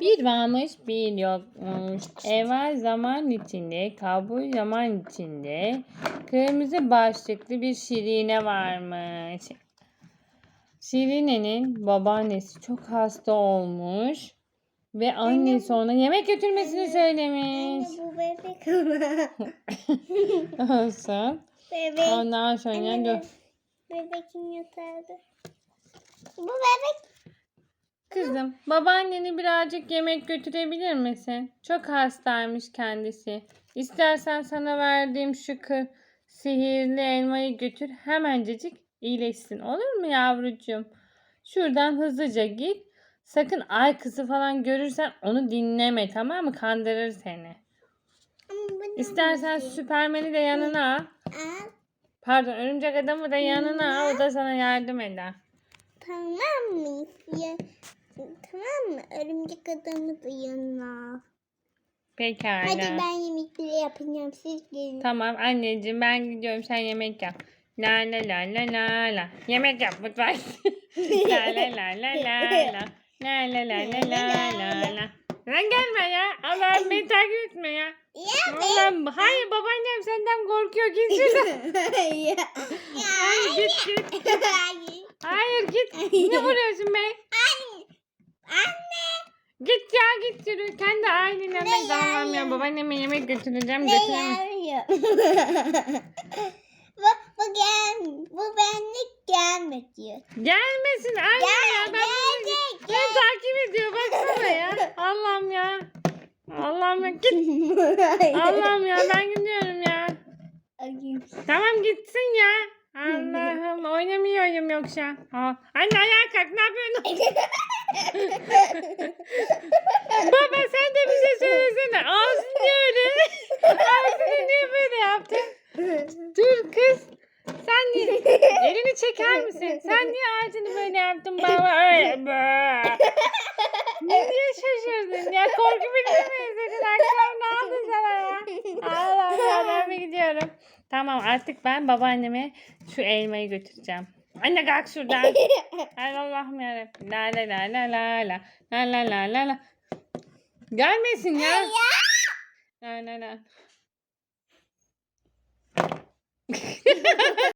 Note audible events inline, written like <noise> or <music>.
Bir varmış bir yokmuş. Evvel zaman içinde, kabul zaman içinde kırmızı başlıklı bir Şirine varmış. Şirine'nin babaannesi çok hasta olmuş ve annesi ona yemek götürmesini Anne söylemiş. bu bebek ama. <laughs> Olsun. bebek. Ondan sonra Anne, gö- bebekin yatağında. Bu bebek. Kızım, babaanneni birazcık yemek götürebilir misin? Çok hastaymış kendisi. İstersen sana verdiğim şu kır, sihirli elmayı götür hemencecik iyileşsin. Olur mu yavrucuğum? Şuradan hızlıca git. Sakın ay kızı falan görürsen onu dinleme tamam mı? Kandırır seni. İstersen? Süpermen'i de yanına al. Pardon örümcek adamı da yanına al. O da sana yardım eder. Tamam mı? Tamam mı? Örümcek adamı da yanına. al. Pekala. Hadi ben yemekleri yapacağım. Siz gelin. Tamam anneciğim ben gidiyorum sen yemek yap. La la la la la la. Yemek yap mutfağa. la la la la la la. La la la la la la la. Lan gelme ya. Allah'ım beni takip etme ya. Ya Allah'ım hayır babaannem senden korkuyor git şuradan. Hayır git git. Hayır. Git. Ne vuruyorsun. Git ya git yürü. Kendi ben Allah'ım ya yani? babaanneme yemek götüreceğim götüremem. <laughs> bu, bu gel, bu benlik gelme diyor. Gelmesin anne ya. Gel, Ben bunu- gelecek, Beni takip ediyor baksana ya. <laughs> Allah'ım ya. Allah'ım ya git. <laughs> Allah'ım ya ben gidiyorum ya. Tamam gitsin ya. Allah'ım oynamıyorum yoksa. Ha. Anne ayağa kalk ne yapıyorsun? Baba sen de bir şey söylesene. Ağzın niye öyle? Ağzını niye böyle yaptın? Dur kız. Sen niye? Elini çeker misin? Sen niye ağzını böyle yaptın baba? Öyle böyle. Niye şaşırdın ya? Korku filmi mi izledin? Akşam ne oldu sana ya? Allah Allah ben mi gidiyorum? Tamam artık ben babaanneme şu elmayı götüreceğim. Anne kalk şuradan. Ay Allah'ım yarabbim. La la la la la la. La la la la la. Gelmesin ya. La la la.